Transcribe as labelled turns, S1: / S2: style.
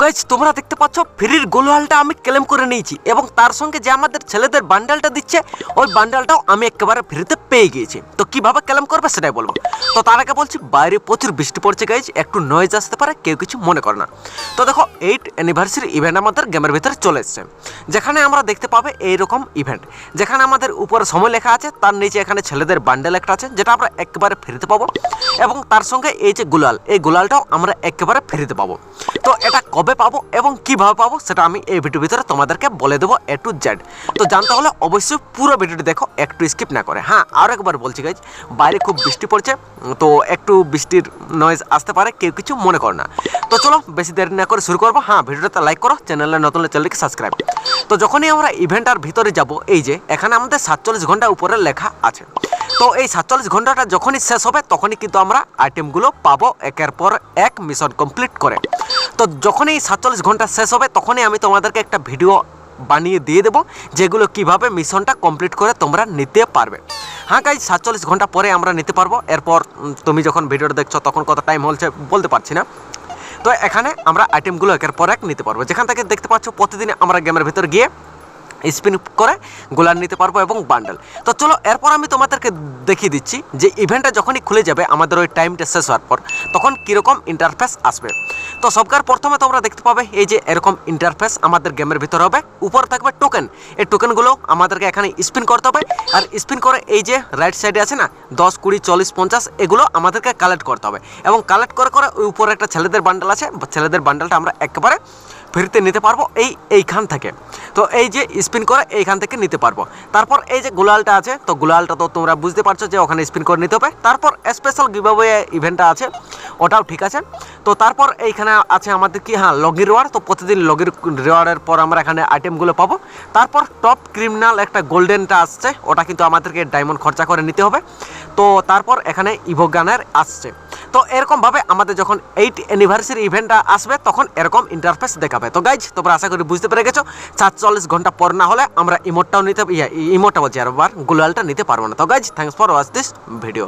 S1: Guys তোমরা দেখতে পাচ্ছ, ফ্রির গোলওয়ালটা আমি ক্লেম করে নিয়েছি এবং তার সঙ্গে যে আমাদের ছেলেদের বান্ডেলটা দিচ্ছে, ওই বান্ডেলটাও আমি একেবারে ফ্রিতে পেয়ে গিয়েছি। তো কীভাবে ক্লেম করবে সেটাই বলব। তো তার আগে বলছি, বাইরে প্রচুর বৃষ্টি পড়ছে গাইজ একটু নয়েজ আসতে পারে, কেউ কিছু মনে করে না। তো দেখো এইট অ্যানিভার্সারি ইভেন্ট আমাদের গেমের ভিতরে চলে এসছে। যেখানে আমরা দেখতে পাবে এইরকম ইভেন্ট যেখানে আমাদের উপরে সময় লেখা আছে, তার নিচে এখানে ছেলেদের বান্ডেল একটা আছে, যেটা আমরা একেবারে ফ্রিতে পাবো। এবং তার সঙ্গে এই যে গুলাল এই গুলালটাও আমরা একেবারে ফ্রিতে পাবো। তো এটা কবে পাবো এবং কীভাবে পাবো সেটা আমি এই ভিডিওর ভিতরে তোমাদেরকে বলে দেবো এ টু জেড তো জানতে হলে অবশ্যই পুরো ভিডিওটি দেখো, একটু স্কিপ না করে। হ্যাঁ আর একবার বলছি গাইজ বাইরে খুব বৃষ্টি পড়ছে, তো একটু বৃষ্টির নয়েজ আসতে পারে, কেউ কিছু মনে করো না। তো চলো, বেশি দেরি না করে শুরু করব। হ্যাঁ ভিডিওটা লাইক করো চ্যানেলে নতুন চ্যানেলকে সাবস্ক্রাইব তো যখনই আমরা ইভেন্টার ভিতরে যাব, এই যে, এখানে আমাদের সাতচল্লিশ ঘণ্টা উপরে লেখা আছে। তো এই সাতচল্লিশ ঘন্টাটা যখনই শেষ হবে, তখনই কিন্তু আমরা আইটেমগুলো পাবো, একের পর এক মিশন কমপ্লিট করে। তো যখনই সাতচল্লিশ ঘণ্টা শেষ হবে, তখনই আমি তোমাদেরকে একটা ভিডিও বানিয়ে দিয়ে দেবো, যেগুলো কীভাবে মিশনটা কমপ্লিট করে তোমরা নিতে পারবে। হ্যাঁ গাইজ সাতচল্লিশ ঘণ্টা পরে আমরা নিতে পারব। এরপর তুমি যখন ভিডিওটা দেখছ, তখন কত টাইম হচ্ছে বলতে পারছি না। তো এখানে আমরা আইটেমগুলো একের পর এক নিতে পারব। যেখান থেকে দেখতে পাচ্ছ, প্রতিদিন আমরা গেমের ভিতর গিয়ে স্পিন করে গোলার নিতে পারব এবং বান্ডেল তো চলো, এরপর আমি তোমাদেরকে দেখিয়ে দিচ্ছি যে ইভেন্টটা যখনই খুলে যাবে, আমাদের ওই টাইমটা শেষ হওয়ার পর, তখন কীরকম ইন্টারফেস আসবে। তো সবকার প্রথমে তোমরা দেখতে পাবে এই যে এরকম ইন্টারফেস আমাদের গেমের ভিতরে হবে। উপর থাকবে টোকেন এই টোকেনগুলো আমাদেরকে এখানে স্পিন করতে হবে। আর স্পিন করে এই যে রাইট সাইডে আছে না, দশ, কুড়ি, চল্লিশ, পঞ্চাশ, এগুলো আমাদেরকে কালেক্ট করতে হবে। এবং কালেক্ট করে করে ওই উপরে একটা ছেলেদের বান্ডেল আছে। ছেলেদের বান্ডেলটা আমরা একেবারে ফ্রিতে নিতে পারব এই, এইখান থেকে। তো এই যে স্পিন করে এইখান থেকে নিতে পারব। তারপর এই যে গুলালটা আছে, তো গুলালটা তো তোমরা বুঝতে পারছ যে ওখানে স্পিন করে নিতে হবে। তারপর স্পেশাল গিভাওয়ে ইভেন্টটা আছে। ওটাও ঠিক আছে। তো তারপর এইখানে আছে আমাদের কি? হ্যাঁ লগির রেওয়ার্ড তো প্রতিদিন লগির রেওয়ার্ডের পর আমরা এখানে আইটেমগুলো পাবো। তারপর টপ ক্রিমিনাল একটা গোল্ডেনটা আসছে। ওটা কিন্তু আমাদেরকে ডায়মন্ড খরচা করে নিতে হবে। তো তারপর এখানে ইভোগানের আসছে। তো এরকমভাবে আমাদের যখন এইট অ্যানিভার্সারি ইভেন্টটা আসবে, তখন এরকম ইন্টারফেস দেখাবে। তো গাইজ তোমরা আশা করি বুঝতে পেরে গেছো। সাতচল্লিশ ঘণ্টা পর না হলে আমরা ইমোটটাও নিতে ইয়া ইমোটটা বলছি আর বার গুলালটা নিতে পারব না। তো guys thanks for watch this video